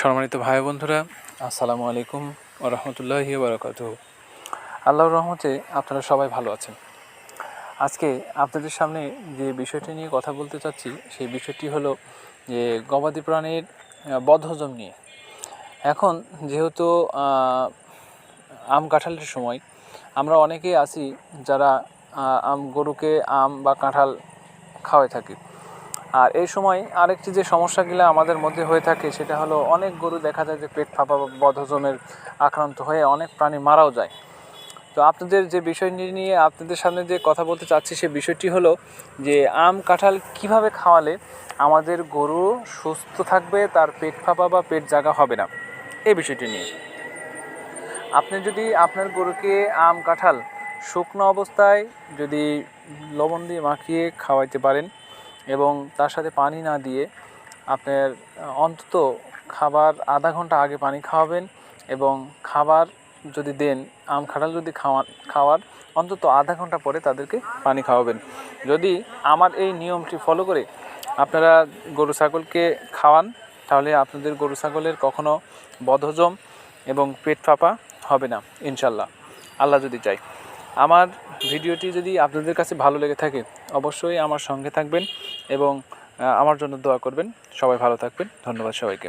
সম্মানিত ভাই বন্ধুরা আসসালামু আলাইকুম ও রহমতুল্লাহি বারকাত আল্লাহর রহমতে আপনারা সবাই ভালো আছেন। আজকে আপনাদের সামনে যে বিষয়টি নিয়ে কথা বলতে চাচ্ছি, সেই বিষয়টি হলো যে গবাদি প্রাণীর বদহজম নিয়ে। এখন যেহেতু আম কাঁঠালের সময়, আমরা অনেকেই আছি যারা আম গরুকে আম বা কাঁঠাল খাওয়াই থাকি। আর এই সময় আরেকটি যে সমস্যাগুলো আমাদের মধ্যে হয়ে থাকে, সেটা হলো অনেক গরু দেখা যায় যে পেট ফাঁপা বা বদহজমের আক্রান্ত হয়ে অনেক প্রাণী মারাও যায়। তো আপনাদের যে বিষয় নিয়ে আপনাদের সামনে যে কথা বলতে চাচ্ছি, সে বিষয়টি হলো যে আম কাঁঠাল কীভাবে খাওয়ালে আমাদের গরু সুস্থ থাকবে, তার পেট ফাঁপা বা পেট জাগা হবে না? এই বিষয়টি নিয়ে। আপনি যদি আপনার গরুকে আম কাঁঠাল শুকনো অবস্থায় যদি লবণ দিয়ে মাখিয়ে খাওয়াইতে পারেন এবং তার সাথে পানি না দিয়ে আপনার অন্তত খাবার আধা ঘণ্টা আগে পানি খাওয়াবেন এবং খাবার যদি দেন, আম কাঁঠাল যদি খাওয়ান খাওয়ার, অন্তত আধা ঘণ্টা পরে তাদেরকে পানি খাওয়াবেন। যদি আমার এই নিয়মটি ফলো করে আপনারা গরু ছাগলকে খাওয়ান, তাহলে আপনাদের গরু ছাগলের কখনো বদহজম এবং পেট ফাঁপা হবে না, ইনশাল্লাহ। আল্লাহ যদি চাই আমার ভিডিওটি যদি আপনাদের কাছে ভালো লেগে থাকে, অবশ্যই আমার সঙ্গে থাকবেন এবং আমার জন্য দোয়া করবেন। সবাই ভালো থাকবেন। ধন্যবাদ সবাইকে।